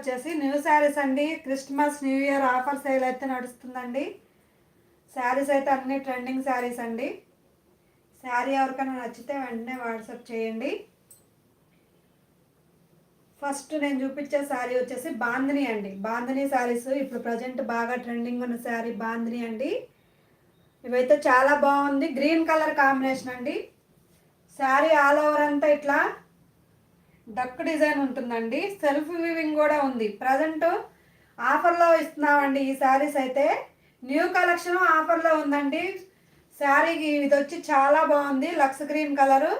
వచ్చేసి న్యూ శారీస్ అండి. Christmas new year offer sale అయితే నడుస్తుందండి. శారీస్ అయితే అన్ని ట్రెండింగ్ శారీస్ అండి. శారీ ఎవరికైనా నచ్చితే వెంటనే వాట్సాప్ చేయండి. ఫస్ట్ నేను చూపించే శారీ వచ్చేసి బాందిని అండి. బాందిని శారీస్ ఇప్పుడు ప్రజెంట్ బాగా ట్రెండింగ్ ఉన్న శారీ బాందిని అండి. ఇవైతే చాలా బాగుంది. గ్రీన్ కలర్ కాంబినేషన్ అండి. శారీ ఆల్ ఓవర్ అంతా ఇట్లా డక్ డిజైన్ ఉంటుందండి. సెల్ఫ్ వీవింగ్ కూడా ఉంది. ప్రజెంట్ ఆఫర్లో ఇస్తున్నామండి ఈ శారీస్ అయితే. న్యూ కలెక్షన్ ఆఫర్లో ఉందండి. శారీకి ఇది వచ్చి చాలా బాగుంది. Lux green colour.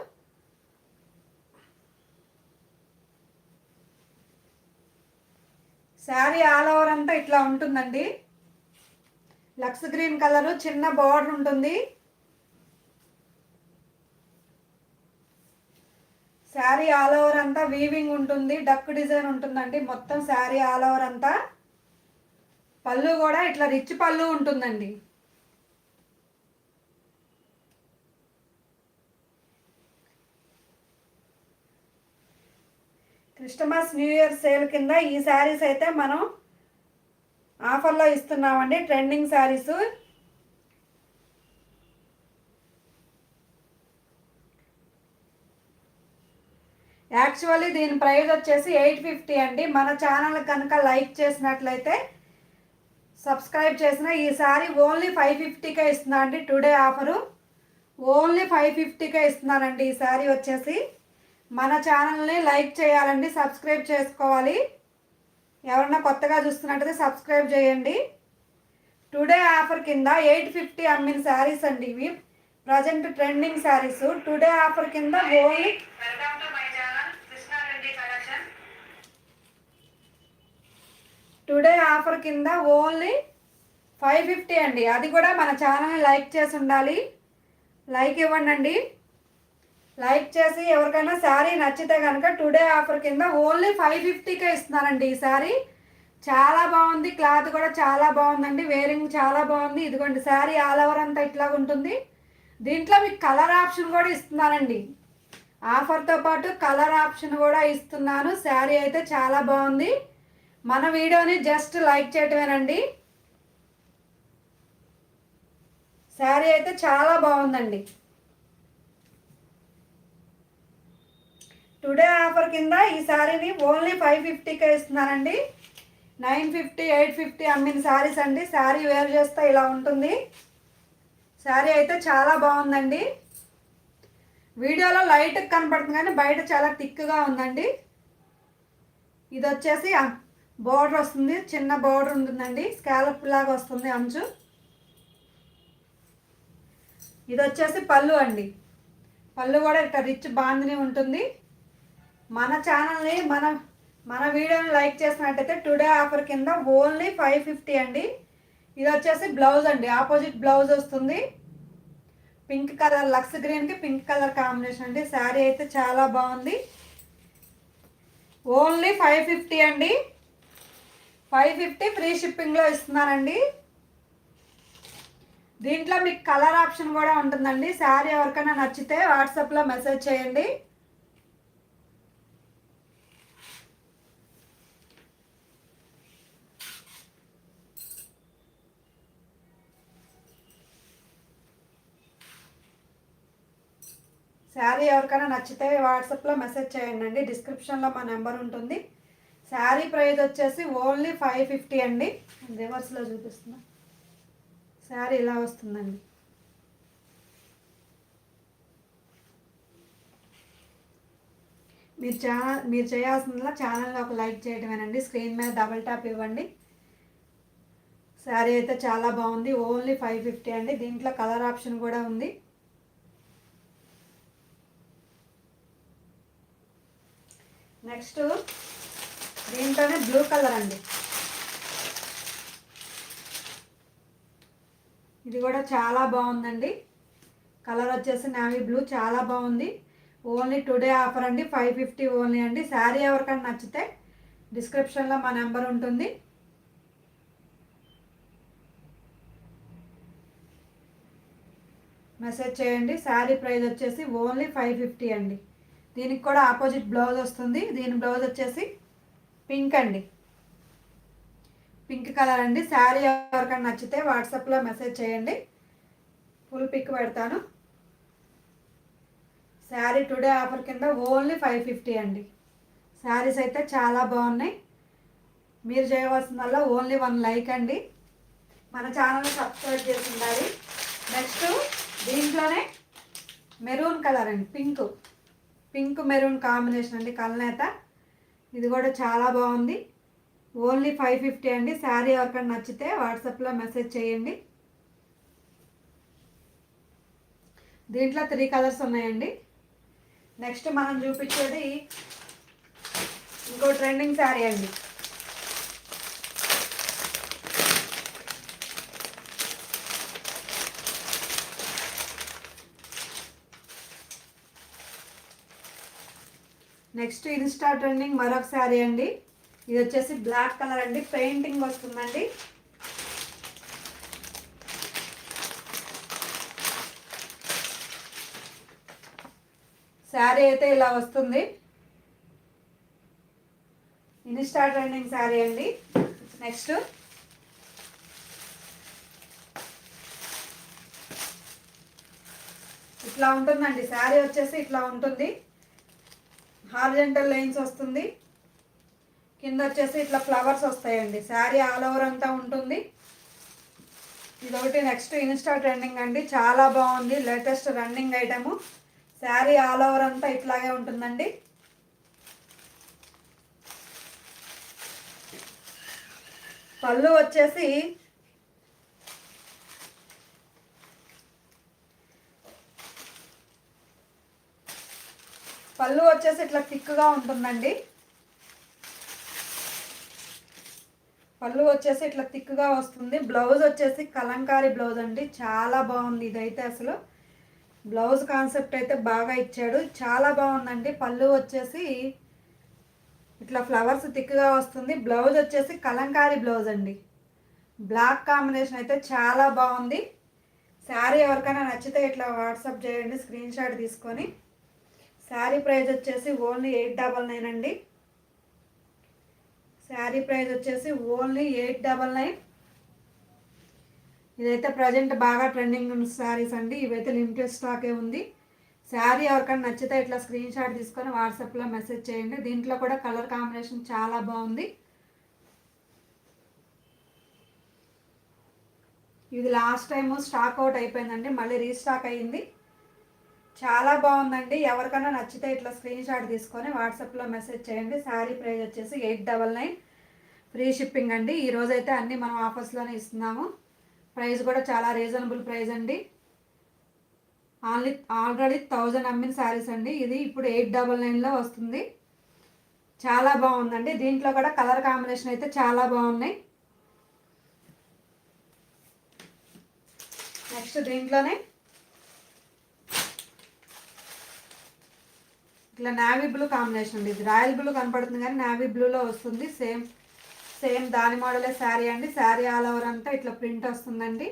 Sari all over అంతా ఇట్లా ఉంటుందండి. Lux green colour. చిన్న బార్డర్ ఉంటుంది. శారీ ఆల్ ఓవర్ అంతా వీవింగ్ ఉంటుంది డక్ డిజైన్ ఉంటుందండి. మొత్తం శారీ ఆల్ ఓవర్ అంతా పళ్ళు కూడా ఇట్లా రిచ్ పళ్ళు ఉంటుందండి. క్రిస్టమస్ న్యూ ఇయర్ సేల్ కింద ఈ శారీస్ అయితే మనం ఆఫర్లో ఇస్తున్నామండి. ట్రెండింగ్ శారీస్. యాక్చువల్లీ దీని ప్రైస్ వచ్చేసి ఎయిట్ ఫిఫ్టీ అండి. మన ఛానల్ కనుక లైక్ చేసినట్లయితే సబ్స్క్రైబ్ చేసిన ఈ సారీ ఓన్లీ ఫైవ్ ఫిఫ్టీకే ఇస్తున్నా అండి. టుడే ఆఫరు ఓన్లీ ఫైవ్ ఫిఫ్టీకే ఇస్తున్నానండి ఈ వచ్చేసి. మన ఛానల్ని లైక్ చేయాలండి సబ్స్క్రైబ్ చేసుకోవాలి. ఎవరన్నా కొత్తగా చూస్తున్నట్టయితే సబ్స్క్రైబ్ చేయండి. టుడే ఆఫర్ కింద ఎయిట్ ఫిఫ్టీ అమ్మిన శారీస్ అండి ఇవి. Present trending saris today offer కింద ఓన్లీ టుడే ఆఫర్ కింద ఓన్లీ ఫైవ్ ఫిఫ్టీ అండి. అది కూడా మన ఛానల్ని లైక్ చేసి ఉండాలి. లైక్ ఇవ్వండి అండి లైక్ చేసి ఎవరికైనా శారీ నచ్చితే కనుక టుడే ఆఫర్ కింద ఓన్లీ ఫైవ్ ఫిఫ్టీకే ఇస్తున్నానండి ఈ శారీ చాలా బాగుంది. క్లాత్ కూడా చాలా బాగుందండి. వేరింగ్ చాలా బాగుంది. ఇదిగోండి శారీ ఆల్ ఓవర్ అంతా ఇట్లా ఉంటుంది. దీంట్లో మీకు కలర్ ఆప్షన్ కూడా ఇస్తున్నానండి. ఆఫర్తో పాటు కలర్ ఆప్షన్ కూడా ఇస్తున్నాను. శారీ అయితే చాలా బాగుంది. మన వీడియోని జస్ట్ లైక్ చేయటమేనండి. శారీ అయితే చాలా బాగుందండి. టుడే ఆఫర్ కింద ఈ శారీని ఓన్లీ ఫైవ్ ఫిఫ్టీకే ఇస్తున్నానండి. నైన్ ఫిఫ్టీ ఎయిట్ ఫిఫ్టీ అమ్మిన శారీస్ అండి. శారీ వేర్ చేస్తే ఇలా ఉంటుంది. శారీ అయితే చాలా బాగుందండి. వీడియోలో లైట్ కనపడుతుంది కానీ బయట చాలా థిక్గా ఉందండి. ఇది వచ్చేసి బోర్డర్ వస్తుంది చిన్న బోర్డర్ ఉంటుందండి. స్కాలప్ లాగా వస్తుంది అంచు. ఇది వచ్చేసి పళ్ళు అండి. పళ్ళు కూడా ఇట్లా రిచ్ బాందిని ఉంటుంది. మన ఛానల్ని మన మన వీడియోని లైక్ చేసినట్టయితే టుడే ఆఫర్ కింద ఓన్లీ ఫైవ్ ఫిఫ్టీ అండి. ఇది వచ్చేసి బ్లౌజ్ అండి. ఆపోజిట్ బ్లౌజ్ వస్తుంది. పింక్ కలర్ లక్స్ గ్రీన్కి పింక్ కలర్ కాంబినేషన్ అండి. శారీ అయితే చాలా బాగుంది. ఓన్లీ ఫైవ్ ఫిఫ్టీ అండి. ఫైవ్ ఫిఫ్టీ ఫ్రీ షిప్పింగ్లో ఇస్తున్నానండి. దీంట్లో మీకు కలర్ ఆప్షన్ కూడా ఉంటుందండి. శారీ ఎవరికైనా నచ్చితే వాట్సాప్లో మెసేజ్ చేయండి. శారీ ఎవరికైనా నచ్చితే వాట్సాప్లో మెసేజ్ చేయండి. అండి డిస్క్రిప్షన్లో మా నెంబర్ ఉంటుంది. శారీ ప్రైస్ వచ్చేసి ఓన్లీ ఫైవ్ ఫిఫ్టీ అండి. రివర్స్లో చూపిస్తున్నా. శారీ ఇలా వస్తుందండి? మీరు ఛానల్ మీరు చేయాల్సిందిలా ఛానల్ని ఒక లైక్ చేయడమేనండి స్క్రీన్ మీద డబల్ ట్యాప్ ఇవ్వండి. శారీ అయితే చాలా బాగుంది. ఓన్లీ ఫైవ్ ఫిఫ్టీ అండి. దీంట్లో కలర్ ఆప్షన్ కూడా ఉంది. నెక్స్ట్ దీంట్లోనే బ్లూ కలర్ అండి. ఇది కూడా చాలా బాగుందండి. కలర్ వచ్చేసి నావీ బ్లూ చాలా బాగుంది. ఓన్లీ టుడే ఆఫర్ అండి ఫైవ్ ఫిఫ్టీ ఓన్లీ అండి. శారీ ఎవరికైనా నచ్చితే డిస్క్రిప్షన్లో మా నెంబర్ ఉంటుంది. మెసేజ్ చేయండి. శారీ ప్రైస్ వచ్చేసి ఓన్లీ ఫైవ్ ఫిఫ్టీ అండి. దీనికి కూడా ఆపోజిట్ బ్లౌజ్ వస్తుంది. దీని బ్లౌజ్ వచ్చేసి పింక్ అండి. పింక్ కలర్ అండి. శారీ ఎవరికైనా నచ్చితే వాట్సాప్లో మెసేజ్ చేయండి. ఫుల్ పిక్ పెడతాను. శారీ టుడే ఆఫర్ కింద ఓన్లీ ఫైవ్ ఫిఫ్టీ అండి. శారీస్ అయితే చాలా బాగున్నాయి. మీరు చేయవలసిందల్లా ఓన్లీ వన్ లైక్ అండి. మన ఛానల్ని సబ్స్క్రైబ్ చేసి ఉండాలి నెక్స్ట్ దీంట్లోనే మెరూన్ కలర్ అండి. పింక్. పింక్ మెరూన్ కాంబినేషన్ అండి కలనేత ఇది కూడా చాలా బాగుంది. ఓన్లీ ఫైవ్ ఫిఫ్టీ అండి. శారీ ఎవరికైనా నచ్చితే వాట్సాప్లో మెసేజ్ చేయండి. దీంట్లో త్రీ కలర్స్ ఉన్నాయండి. నెక్స్ట్ మనం చూపించేది ఇంకో ట్రెండింగ్ శారీ అండి. నెక్స్ట్ ఇన్స్టా ట్రెండింగ్ మరొక శారీ అండి. ఇది వచ్చేసి బ్లాక్ కలర్ అండి. పెయింటింగ్ వస్తుందండి. శారీ అయితే ఇలా వస్తుంది. ఇన్స్టా ట్రెండింగ్ శారీ అండి. నెక్స్ట్. ఇట్లా ఉంటుందండి. శారీ వచ్చేసి ఇట్లా ఉంటుంది. హార్జెంటల్ లైన్స్ వస్తుంది. కింద వచ్చేసి ఇట్లా ఫ్లవర్స్ వస్తాయండి. శారీ ఆల్ ఓవర్ అంతా ఉంటుంది. ఇదొకటి నెక్స్ట్ ఇన్స్టా ట్రెండింగ్ అండి. చాలా బాగుంది. Latest running item. Sari all over అంతా ఇట్లాగే ఉంటుందండి. పళ్ళు వచ్చేసి పళ్ళు వచ్చేసి ఇట్లా థిక్గా ఉంటుందండి. పళ్ళు వచ్చేసి ఇట్లా థిక్గా వస్తుంది. బ్లౌజ్ వచ్చేసి కలంకారీ బ్లౌజ్ అండి. చాలా బాగుంది ఇదైతే అసలు. బ్లౌజ్ కాన్సెప్ట్ అయితే బాగా ఇచ్చాడు. చాలా బాగుందండి. పళ్ళు వచ్చేసి ఇట్లా ఫ్లవర్స్ థిక్గా వస్తుంది. బ్లౌజ్ వచ్చేసి కలంకారీ బ్లౌజ్ అండి. బ్లాక్ కాంబినేషన్ అయితే చాలా బాగుంది. శారీ ఎవరికైనా నచ్చితే ఇట్లా వాట్సాప్ చేయండి స్క్రీన్ షాట్ తీసుకొని. శారీ ప్రైజ్ వచ్చేసి ఓన్లీ ఎయిట్ డబల్ నైన్ అండి. శారీ ప్రైజ్ వచ్చేసి ఓన్లీ ఎయిట్ డబల్ నైన్. ఇదైతే ప్రజెంట్ బాగా ట్రెండింగ్ ఉన్న శారీస్ అండి. ఇవైతే లిమిటెడ్ స్టాకే ఉంది. శారీ ఎవరికైనా నచ్చితే ఇట్లా స్క్రీన్ షాట్ తీసుకొని వాట్సాప్లో మెసేజ్ చేయండి. దీంట్లో కూడా కలర్ కాంబినేషన్ చాలా బాగుంది. ఇది లాస్ట్ టైము స్టాక్ అవుట్ అయిపోయిందండి. మళ్ళీ రీస్టాక్ అయ్యింది. చాలా బాగుందండి. ఎవరికైనా నచ్చితే ఇట్లా స్క్రీన్ షాట్ తీసుకొని వాట్సాప్లో మెసేజ్ చేయండి. శారీ ప్రైస్ వచ్చేసి eight double nine free shipping అండి. ఈరోజు అయితే అన్నీ మనం ఆఫర్స్లోనే ఇస్తున్నాము. ప్రైస్ కూడా చాలా రీజనబుల్ ప్రైస్ అండి. ఆన్లీ ఆల్రెడీ థౌజండ్ అమ్మిన శారీస్ అండి. ఇది ఇప్పుడు ఎయిట్ డబల్ నైన్లో వస్తుంది. చాలా బాగుందండి. దీంట్లో కూడా కలర్ కాంబినేషన్ అయితే చాలా బాగున్నాయి. నెక్స్ట్ దీంట్లోనే ఇట్లా నావీ బ్లూ కాంబినేషన్ అండి. ఇది రాయల్ బ్లూ కనపడుతుంది కానీ నావీ బ్లూలో వస్తుంది. సేమ్ సేమ్ దాని మోడలే శారీ అండి. శారీ ఆల్ ఓవర్ అంతా ఇట్లా ప్రింట్ వస్తుందండి.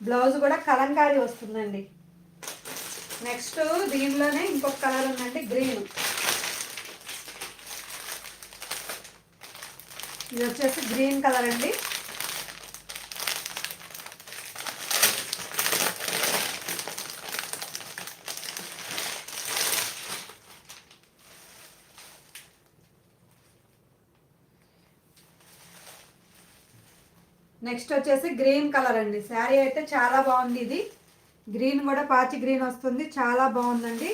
బ్లౌజ్ కూడా కలంకారీ వస్తుందండి. నెక్స్ట్ దీనిలోనే ఇంకొక కలర్ ఉందండి గ్రీన్ ఇది వచ్చేసి గ్రీన్ కలర్ అండి. నెక్స్ట్ వచ్చేసి గ్రీన్ కలర్ అండి. శారీ అయితే చాలా బాగుంది ఇది. గ్రీన్ కూడా పాచి గ్రీన్ వస్తుంది. చాలా బాగుందండి.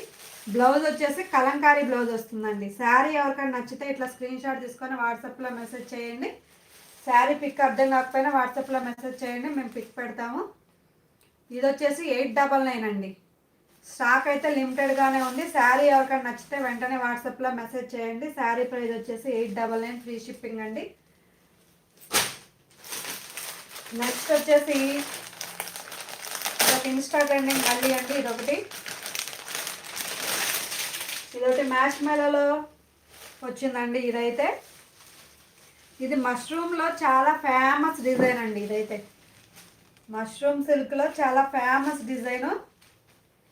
బ్లౌజ్ వచ్చేసి కలంకారీ బ్లౌజ్ వస్తుందండి. శారీ ఎవరికైనా నచ్చితే ఇట్లా స్క్రీన్ షాట్ తీసుకొని వాట్సాప్లో మెసేజ్ చేయండి. శారీ పిక్ అర్థం కాకపోయినా వాట్సాప్లో మెసేజ్ చేయండి. మేము పిక్ పెడతాము. ఇది వచ్చేసి ఎయిట్ డబల్ నైన్ అండి. స్టాక్ అయితే లిమిటెడ్గానే ఉంది. శారీ ఎవరికైనా నచ్చితే వెంటనే వాట్సాప్లో మెసేజ్ చేయండి. శారీ ప్రైస్ వచ్చేసి eight double nine free shipping అండి. నెక్స్ట్ వచ్చేసి ఇదొక ఇన్స్టా ట్రెండింగ్ మళ్ళీ అండి ఇదొకటి. ఇదొకటి మ్యాష్ మెలలో వచ్చిందండి ఇదైతే. ఇది మష్రూమ్లో చాలా ఫేమస్ డిజైన్ అండి ఇదైతే. మష్రూమ్ సిల్క్లో చాలా ఫేమస్ డిజైను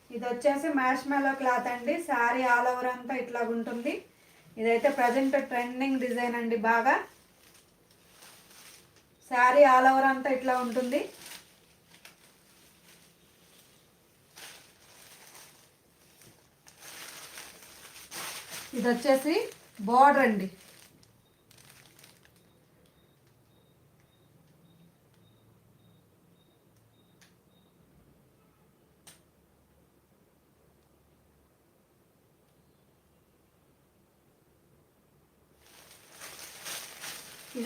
ఇది వచ్చేసి మ్యాష్ మెలో క్లాత్ అండి. శారీ ఆల్ ఓవర్ అంతా ఇట్లా ఉంటుంది ఇదైతే ప్రజెంట్ ట్రెండింగ్ డిజైన్ అండి బాగా. శారీ ఆల్ ఓవర్ అంతా ఇట్లా ఉంటుంది. ఇది వచ్చేసి బార్డర్ అండి.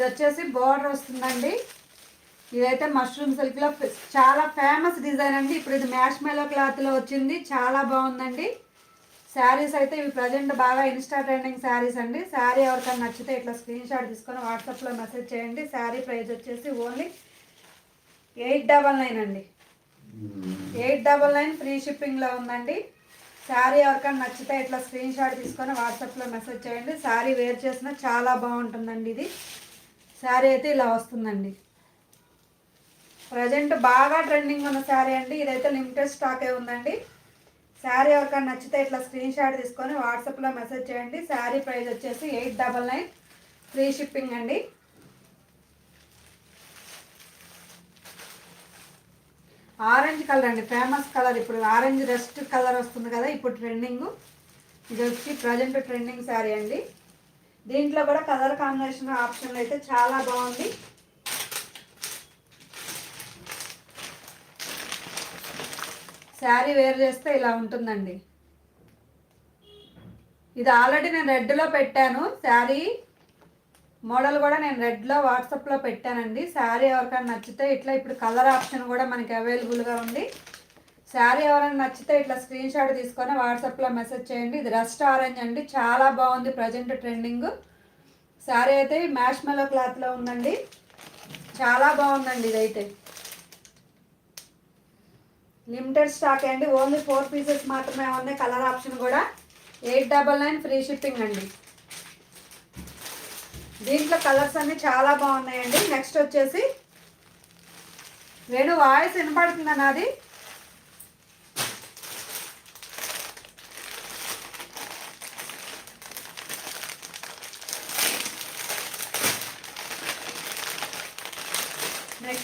ఇది వచ్చేసి బార్డర్ వస్తుందండి. ఇదైతే మష్రూమ్ సిల్క్లో చాలా ఫేమస్ డిజైన్ అండి. ఇప్పుడు ఇది మ్యాష్ మెలో క్లాత్లో వచ్చింది. చాలా బాగుందండి. శారీస్ అయితే ఇవి ప్రజెంట్ బాగా ఇన్స్టా ట్రెండింగ్ శారీస్ అండి. శారీ ఎవరికైనా నచ్చితే ఇట్లా స్క్రీన్ షాట్ తీసుకొని వాట్సాప్లో మెసేజ్ చేయండి. శారీ ప్రైస్ వచ్చేసి ఓన్లీ ఎయిట్ డబల్ నైన్ అండి. ఎయిట్ డబల్ నైన్ ఫ్రీ షిప్పింగ్లో ఉందండి. శారీ ఎవరికైనా నచ్చితే ఇట్లా స్క్రీన్ షాట్ తీసుకొని వాట్సాప్లో మెసేజ్ చేయండి. శారీ వేర్ చేసినా చాలా బాగుంటుందండి ఇది. శారీ అయితే ఇలా వస్తుందండి. ప్రజెంట్ బాగా ట్రెండింగ్ ఉన్న శారీ అండి. ఇదైతే లిమిటెడ్ స్టాకే ఉందండి. శారీ ఎవరికైనా నచ్చితే ఇట్లా స్క్రీన్ షాట్ తీసుకొని వాట్సాప్లో మెసేజ్ చేయండి. శారీ ప్రైస్ వచ్చేసి eight double nine free shipping అండి. ఆరెంజ్ కలర్ అండి. ఫేమస్ కలర్ ఇప్పుడు ఆరెంజ్ రెస్ట్ కలర్ వస్తుంది కదా ఇప్పుడు ట్రెండింగ్. ఇది వచ్చి ప్రజెంట్ ట్రెండింగ్ శారీ అండి. దీంట్లో కూడా కలర్ కాంబినేషన్ ఆప్షన్ అయితే చాలా బాగుంది. శారీ వేర్ చేస్తే ఇలా ఉంటుందండి. ఇది ఆల్రెడీ నేను రెడ్లో పెట్టాను. శారీ మోడల్ కూడా నేను రెడ్లో వాట్సాప్లో పెట్టానండి. శారీ ఎవరికైనా నచ్చితే ఇట్లా ఇప్పుడు కలర్ ఆప్షన్ కూడా మనకి అవైలబుల్గా ఉంది. శారీ ఎవరైనా నచ్చితే ఇట్లా స్క్రీన్ షాట్ తీసుకొని వాట్సాప్లో మెసేజ్ చేయండి. ఇది రస్ట్ ఆరెంజ్ అండి. చాలా బాగుంది ప్రజెంట్ ట్రెండింగ్ శారీ అయితే మ్యాష్ మెలో క్లాత్లో ఉందండి. చాలా బాగుందండి ఇదైతే. లిమిటెడ్ స్టాక్ అండి. ఓన్లీ ఫోర్ పీసెస్ మాత్రమే ఉంది కలర్ ఆప్షన్ కూడా eight double nine free shipping అండి. దీంట్లో కలర్స్ అన్నీ చాలా బాగున్నాయండి. నెక్స్ట్ వచ్చేసి వేణు వాయిస్ వినపడుతుందా నాది?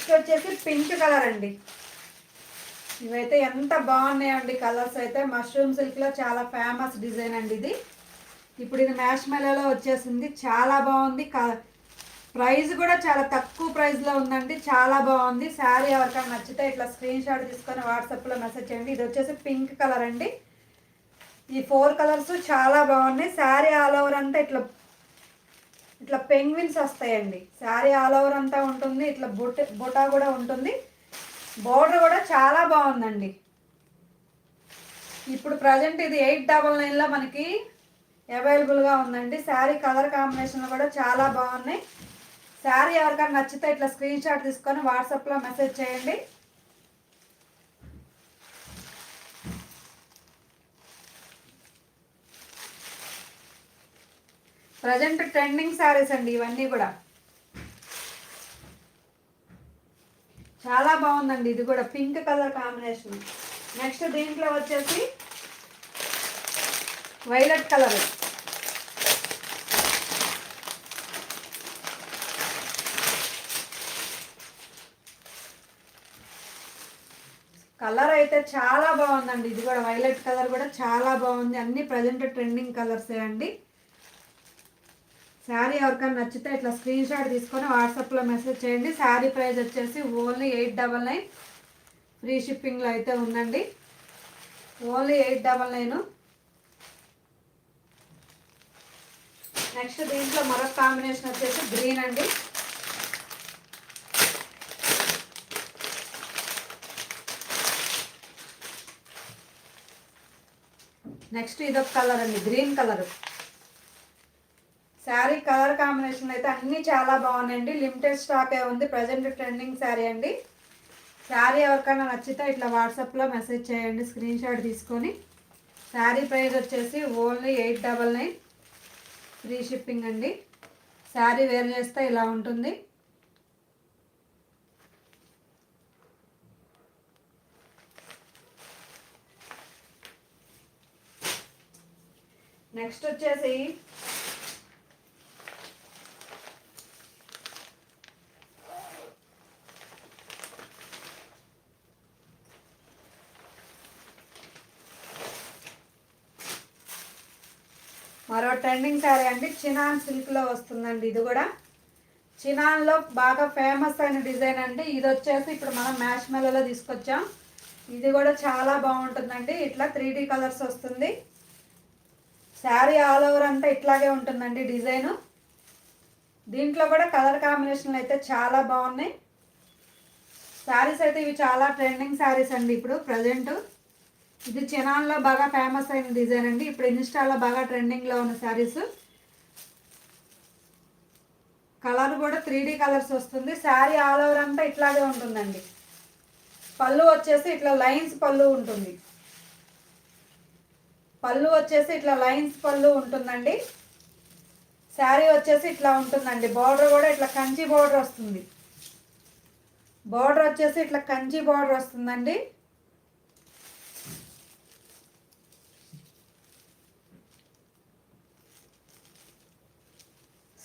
నెక్స్ట్ వచ్చేసి పింక్ కలర్ అండి. ఇవైతే ఎంత బాగున్నాయండి కలర్స్ అయితే. మష్రూమ్ సిల్క్లో చాలా ఫేమస్ డిజైన్ అండి ఇది. ఇప్పుడు ఇది మ్యాష్ మెలలో వచ్చేసింది. చాలా బాగుంది. ప్రైస్ కూడా చాలా తక్కువ ప్రైస్లో ఉందండి. చాలా బాగుంది. శారీ ఎవరికైనా నచ్చితే ఇట్లా స్క్రీన్ షాట్ తీసుకొని వాట్సాప్లో మెసేజ్ చేయండి. ఇది వచ్చేసి పింక్ కలర్ అండి. ఈ ఫోర్ కలర్స్ చాలా బాగున్నాయి. శారీ ఆల్ ఓవర్ అంతా ఇట్లా ఇట్లా పెంగ్విన్స్ వస్తాయండి. శారీ ఆల్ ఓవర్ అంతా ఉంటుంది. ఇట్లా బుట బుటా కూడా ఉంటుంది. బోర్డర్ కూడా చాలా బాగుందండి. ఇప్పుడు ప్రజెంట్ ఇది ఎయిట్ డబల్ నైన్లో మనకి అవైలబుల్గా ఉందండి. శారీ కలర్ కాంబినేషన్లు కూడా చాలా బాగున్నాయి. శారీ ఎవరికైనా నచ్చితే ఇట్లా స్క్రీన్ షాట్ తీసుకొని వాట్సాప్లో మెసేజ్ చేయండి. ప్రజెంట్ ట్రెండింగ్ శారీస్ అండి ఇవన్నీ కూడా. చాలా బాగుందండి ఇది కూడా పింక్ కలర్ కాంబినేషన్. నెక్స్ట్ దీంట్లో వచ్చేసి వైలెట్ కలర్. కలర్ అయితే చాలా బాగుందండి ఇది కూడా వైలెట్ కలర్ కూడా చాలా బాగుంది అన్ని ప్రజెంట్ ట్రెండింగ్ కలర్సే అండి. శారీ ఎవరికైనా నచ్చితే ఇట్లా స్క్రీన్ షాట్ తీసుకొని వాట్సాప్లో మెసేజ్ చేయండి. శారీ ప్రైస్ వచ్చేసి only eight double nine free షిప్పింగ్లో అయితే ఉందండి. Only eight double nine next దీంట్లో మరొక కాంబినేషన్ వచ్చేసి గ్రీన్ అండి. నెక్స్ట్ ఇదొక కలర్ అండి. Green colour sari colour combination అయితే అన్నీ చాలా బాగున్నాయండి. లిమిటెడ్ స్టాకే ఉంది. ప్రజెంట్ ట్రెండింగ్ శారీ అండి. శారీ ఎవరికైనా నచ్చితే ఇట్లా వాట్సాప్లో మెసేజ్ చేయండి. స్క్రీన్ షాట్ తీసుకొని. శారీ ప్రైస్ వచ్చేసి only eight double nine. Free shipping అండి. శారీ వేర్ చేస్తే ఇలా ఉంటుంది. నెక్స్ట్ వచ్చేసి మరో ట్రెండింగ్ శారీ అండి చినాన్ సిల్క్లో వస్తుందండి ఇది కూడా. చినాన్లో బాగా ఫేమస్ అయిన డిజైన్ అండి. ఇది వచ్చేసి ఇప్పుడు మనం మ్యాష్ మెలలో తీసుకొచ్చాం. ఇది కూడా చాలా బాగుంటుందండి. ఇట్లా త్రీ కలర్స్ వస్తుంది. శారీ ఆల్ ఓవర్ అంతా ఇట్లాగే ఉంటుందండి డిజైను. దీంట్లో కూడా కలర్ కాంబినేషన్లు అయితే చాలా బాగున్నాయి. శారీస్ అయితే ఇవి చాలా ట్రెండింగ్ శారీస్ అండి ఇప్పుడు ప్రజెంటు ఇది చెనాల్లో బాగా ఫేమస్ అయిన డిజైన్ అండి. ఇప్పుడు ఇన్స్టాలో బాగా ట్రెండింగ్లో ఉన్న శారీస్ కలర్ కూడా త్రీ కలర్స్ వస్తుంది. శారీ ఆల్ ఓవర్ అంతా ఇట్లాగే ఉంటుందండి. పళ్ళు వచ్చేసి ఇట్లా లైన్స్ పళ్ళు ఉంటుంది. పళ్ళు వచ్చేసి ఇట్లా లైన్స్ పళ్ళు ఉంటుందండి. శారీ వచ్చేసి ఇట్లా ఉంటుందండి. బార్డర్ కూడా ఇట్లా కంచి బార్డర్ వస్తుంది. బార్డర్ వచ్చేసి ఇట్లా కంచి బార్డర్ వస్తుందండి.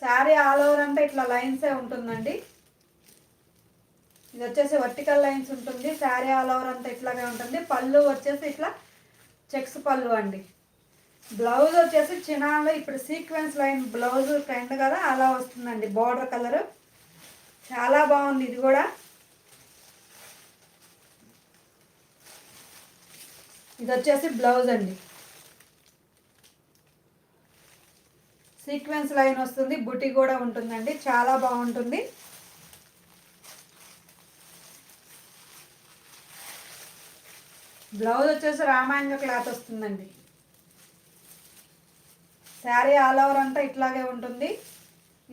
శారీ ఆల్ ఓవర్ అంటే ఇట్లా లైన్సే ఉంటుందండి. ఇది వచ్చేసి వర్టికల్ లైన్స్ ఉంటుంది. శారీ ఆల్ ఓవర్ అంతా ఇట్లాగే ఉంటుంది. పళ్ళు వచ్చేసి ఇట్లా చెక్స్ పళ్ళు అండి. బ్లౌజ్ వచ్చేసి చినాలో ఇప్పుడు సీక్వెన్స్ లైన్ బ్లౌజ్ ట్రెండ్ కదా అలా వస్తుందండి. Border colour. చాలా బాగుంది ఇది కూడా. ఇది వచ్చేసి బ్లౌజ్ అండి. సీక్వెన్స్ లైన్ వస్తుంది బుటీ కూడా ఉంటుందండి చాలా బాగుంటుంది. బ్లౌజ్ వచ్చేసి రామాయణ క్లాత్ వస్తుందండి. శారీ ఆల్ ఓవర్ అంతా ఇట్లాగే ఉంటుంది.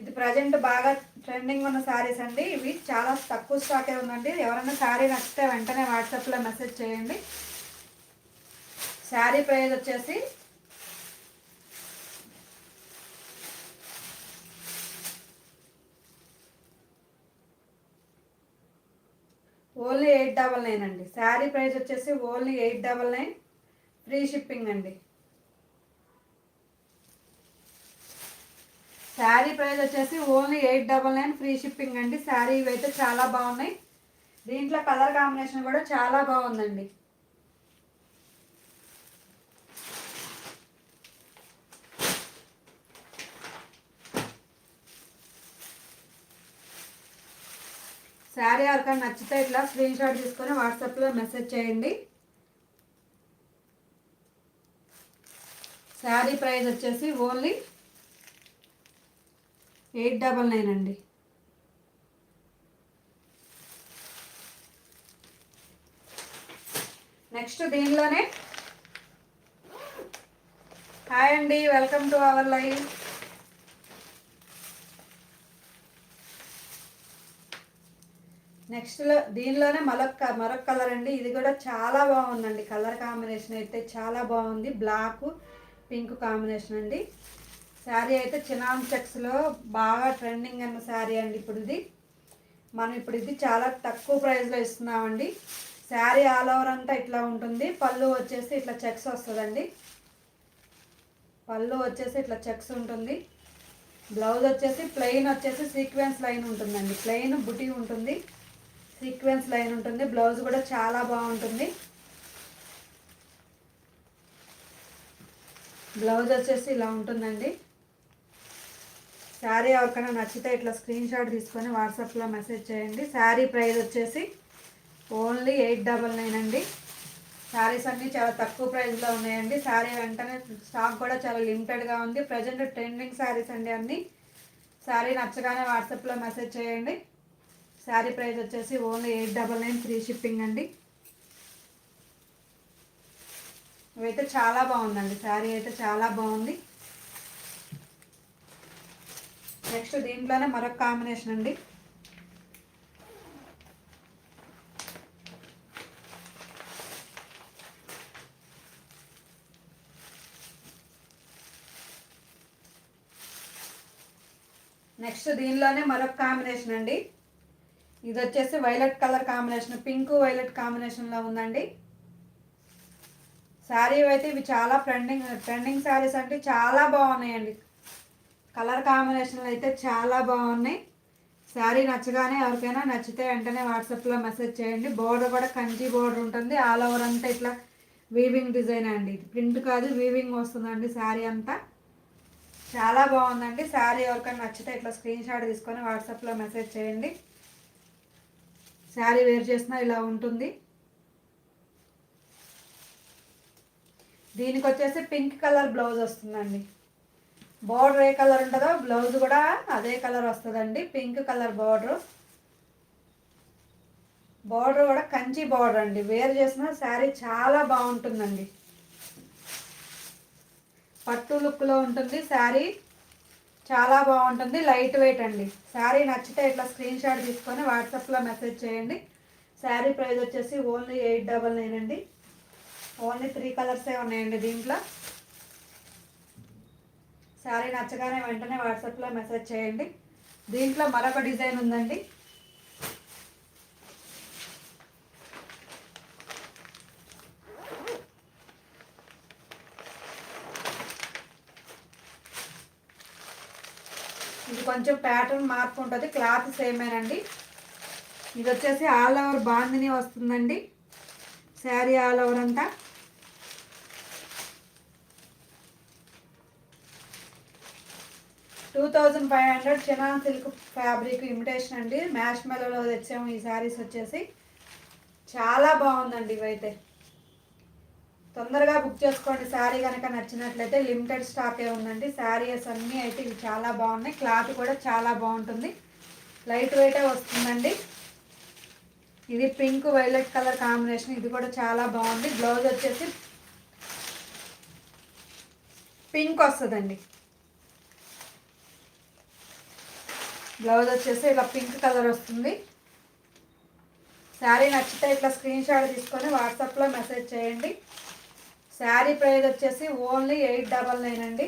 ఇది ప్రజెంట్ బాగా ట్రెండింగ్ ఉన్న శారీస్ అండి. ఇవి చాలా తక్కువ స్టాకే ఉందండి. ఎవరైనా శారీ నచ్చితే వెంటనే వాట్సాప్లో మెసేజ్ చేయండి. శారీ ప్రైస్ వచ్చేసి ఓన్లీ ఎయిట్ డబల్ నైన్ అండి. శారీ ప్రైస్ వచ్చేసి only eight double nine. Free shipping అండి. శారీ ప్రైస్ వచ్చేసి only eight double nine free shipping అండి. శారీ ఇవైతే చాలా బాగున్నాయి. దీంట్లో కలర్ కాంబినేషన్ కూడా చాలా బాగుందండి. శారీ ఎవరికైనా నచ్చితే ఇట్లా స్క్రీన్ షాట్ తీసుకొని వాట్సాప్లో మెసేజ్ చేయండి. శారీ ప్రైస్ వచ్చేసి ఓన్లీ ఎయిట్ డబల్ నైన్ అండి. నెక్స్ట్ దీనిలోనే హాయ్ అండి వెల్కమ్ టు అవర్ లైవ్ నెక్స్ట్లో దీనిలోనే మరొక మరొక కలర్ అండి. ఇది కూడా చాలా బాగుందండి. కలర్ కాంబినేషన్ అయితే చాలా బాగుంది. బ్లాక్ పింక్ కాంబినేషన్ అండి. శారీ అయితే చినాన్ చెక్స్లో బాగా ట్రెండింగ్ అన్న శారీ అండి ఇప్పుడు ఇది మనం ఇప్పుడు ఇది చాలా తక్కువ ప్రైస్లో ఇస్తున్నామండి. శారీ ఆల్ ఓవర్ అంతా ఇట్లా ఉంటుంది. పళ్ళు వచ్చేసి ఇట్లా చెక్స్ వస్తుందండి. పళ్ళు వచ్చేసి ఇట్లా చెక్స్ ఉంటుంది. బ్లౌజ్ వచ్చేసి ప్లెయిన్ వచ్చేసి సీక్వెన్స్ లైన్ ఉంటుందండి. ప్లెయిన్ బుటీ ఉంటుంది. సీక్వెన్స్ లైన్ ఉంటుంది బ్లౌజ్ కూడా చాలా బాగుంటుంది. బ్లౌజ్ వచ్చేసి ఇలా ఉంటుందండి. శారీ ఎవరికైనా నచ్చితే ఇట్లా స్క్రీన్ షాట్ తీసుకొని వాట్సాప్లో మెసేజ్ చేయండి. శారీ ప్రైస్ వచ్చేసి ఓన్లీ ఎయిట్ డబల్ నైన్ అండి. శారీస్ అన్నీ చాలా తక్కువ ప్రైస్లో ఉన్నాయండి. శారీ వెంటనే స్టాక్ కూడా చాలా లిమిటెడ్గా ఉంది. ప్రజెంట్ ట్రెండింగ్ శారీస్ అండి అన్నీ. శారీ నచ్చగానే వాట్సాప్లో మెసేజ్ చేయండి. శారీ ప్రైస్ వచ్చేసి only eight double nine free shipping అండి. ఇవైతే చాలా బాగుందండి. శారీ అయితే చాలా బాగుంది. నెక్స్ట్ దీంట్లోనే మరొక కాంబినేషన్ అండి. నెక్స్ట్ దీనిలోనే మరొక కాంబినేషన్ అండి. ఇది వచ్చేసి violet colour combination pink violet కాంబినేషన్లో ఉందండి. శారీ అయితే ఇవి చాలా ట్రెండింగ్ ట్రెండింగ్ శారీస్ అంటే చాలా బాగున్నాయండి. కలర్ కాంబినేషన్లు అయితే చాలా బాగున్నాయి. శారీ నచ్చగానే ఎవరికైనా నచ్చితే వెంటనే వాట్సాప్లో మెసేజ్ చేయండి. బోర్డర్ కూడా కంచి బోర్డర్ ఉంటుంది. ఆల్ ఓవర్ అంతా ఇట్లా వీవింగ్ డిజైన్ అండి. ప్రింట్ కాదు వీవింగ్ వస్తుందండి శారీ అంతా. చాలా బాగుందండి. శారీ ఎవరికైనా నచ్చితే ఇట్లా స్క్రీన్ షాట్ తీసుకొని వాట్సాప్లో మెసేజ్ చేయండి. శారీ వేర్ చేసినా ఇలా ఉంటుంది. దీనికి వచ్చేసి పింక్ కలర్ బ్లౌజ్ వస్తుందండి. బార్డర్ ఏ కలర్ ఉంటుందో బ్లౌజ్ కూడా అదే కలర్ వస్తుందండి పింక్ కలర్ బార్డర్. బార్డర్ కూడా కంచి బార్డర్ అండి. వేర్ చేసిన శారీ చాలా బాగుంటుందండి. పట్టు లుక్లో ఉంటుంది శారీ. చాలా బాగుంటుంది. లైట్ వెయిట్ అండి. శారీ నచ్చితే ఇట్లా స్క్రీన్ షాట్ తీసుకొని వాట్సాప్లో మెసేజ్ చేయండి. శారీ ప్రైస్ వచ్చేసి ఓన్లీ ఎయిట్ డబల్ నైన్ అండి. ఓన్లీ త్రీ కలర్సే ఉన్నాయండి దీంట్లో. శారీ నచ్చగానే వెంటనే వాట్సాప్లో మెసేజ్ చేయండి. దీంట్లో మరొక డిజైన్ ఉందండి ఇది కొంచెం ప్యాటర్న్ మార్పు ఉంటుంది. క్లాత్ సేమేనండి ఇది వచ్చేసి ఆల్ ఓవర్ బాందిని వస్తుందండి. శారీ ఆల్ ఓవర్ అంతా. Two thousand five hundred China silk fabric imitation అండి. మ్యాష్ మెలలో తెచ్చాము ఈ శారీస్ వచ్చేసి. చాలా బాగుందండి ఇవైతే. తొందరగా బుక్ చేసుకోండి. శారీ కనుక నచ్చినట్లయితే లిమిటెడ్ స్టాకే ఉందండి. శారీస్ అన్నీ అయితే ఇవి చాలా బాగున్నాయి. క్లాత్ కూడా చాలా బాగుంటుంది. లైట్ వెయిటే వస్తుందండి. ఇది పింక్ వైలెట్ కలర్ కాంబినేషన్. ఇది కూడా చాలా బాగుంది. బ్లౌజ్ వచ్చేసి పింక్ వస్తుందండి. బ్లౌజ్ వచ్చేసి ఇలా పింక్ కలర్ వస్తుంది. శారీ నచ్చితే ఇట్లా స్క్రీన్ షాట్ తీసుకొని వాట్సాప్లో మెసేజ్ చేయండి. శారీ ప్రైజ్ వచ్చేసి ఓన్లీ ఎయిట్ డబల్ నైన్ అండి.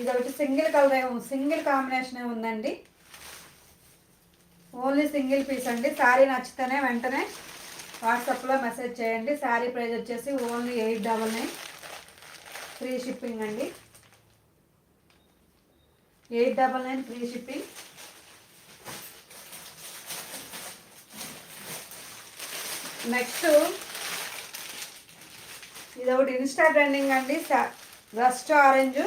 ఇది ఒకటి సింగిల్ కలర్ సింగిల్ కాంబినేషన్ ఉందండి. ఓన్లీ సింగిల్ పీస్ అండి. శారీ నచ్చితేనే వెంటనే వాట్సాప్లో మెసేజ్ చేయండి. శారీ ప్రైజ్ వచ్చేసి only eight double nine. Free shipping అండి. Eight double nine free shipping. Next ఇది ఒకటి ఇన్స్టా ట్రెండింగ్ అండి rust orange.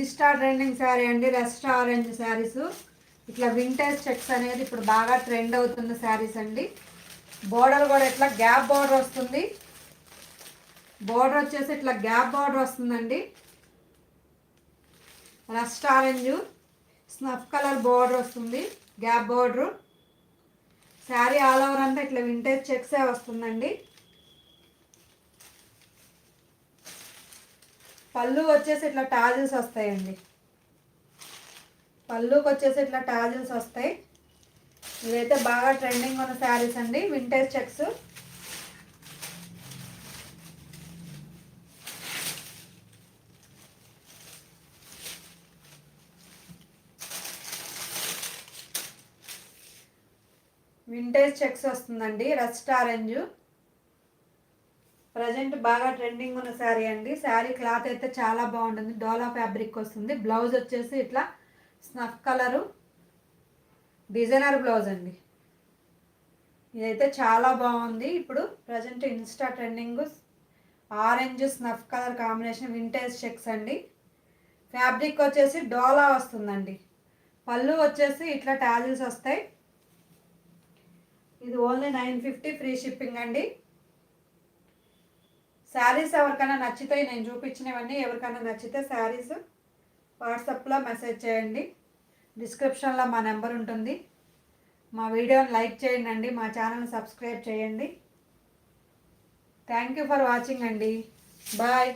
Insta trending sari అండి. రెస్ట్ ఆరెంజ్ శారీస్ ఇట్లా వింటేజ్ చెక్స్ అనేది ఇప్పుడు బాగా ట్రెండ్ అవుతున్న శారీస్ అండి. బోర్డర్ కూడా ఇట్లా గ్యాప్ బోర్డర్ వస్తుంది. బోర్డర్ వచ్చేసి ఇట్లా గ్యాప్ బార్డర్ వస్తుందండి. Rust orange snuff colour border వస్తుంది. Gap border sari all over అంతా ఇట్లా వింటేజ్ చెక్సే వస్తుందండి. పళ్ళు వచ్చేసి ఇట్లా టాజిల్స్ వస్తాయండి. పళ్ళుకి వచ్చేసి ఇట్లా టాజిల్స్ వస్తాయి. ఇవైతే బాగా ట్రెండింగ్ ఉన్న శారీస్ అండి. వింటేజ్ చెక్స్ వింటేజ్ చెక్స్ వస్తుందండి. రస్ట్ ఆరెంజ్ ప్రజెంట్ బాగా ట్రెండింగ్ ఉన్న శారీ అండి. శారీ క్లాత్ అయితే చాలా బాగుంటుంది. డోలా ఫ్యాబ్రిక్ వస్తుంది. బ్లౌజ్ వచ్చేసి ఇట్లా స్నఫ్ కలరు డిజైనర్ బ్లౌజ్ అండి. ఇదైతే చాలా బాగుంది. ఇప్పుడు present insta trending orange snuff colour combination vintage checks అండి. ఫ్యాబ్రిక్ వచ్చేసి డోలా వస్తుందండి. పళ్ళు వచ్చేసి ఇట్లా టాజిల్స్ వస్తాయి. ఇది only nine fifty free shipping అండి. శారీస్ ఎవరికైనా నచ్చితే నేను చూపించినవన్నీ ఎవరికైనా నచ్చితే శారీస్ వాట్సాప్లో మెసేజ్ చేయండి. డిస్క్రిప్షన్లో మా నెంబర్ ఉంటుంది. మా వీడియోని లైక్ చేయండి అండి మా ఛానల్ని సబ్స్క్రైబ్ చేయండి. థ్యాంక్ యూ ఫర్ వాచింగ్ అండి. బాయ్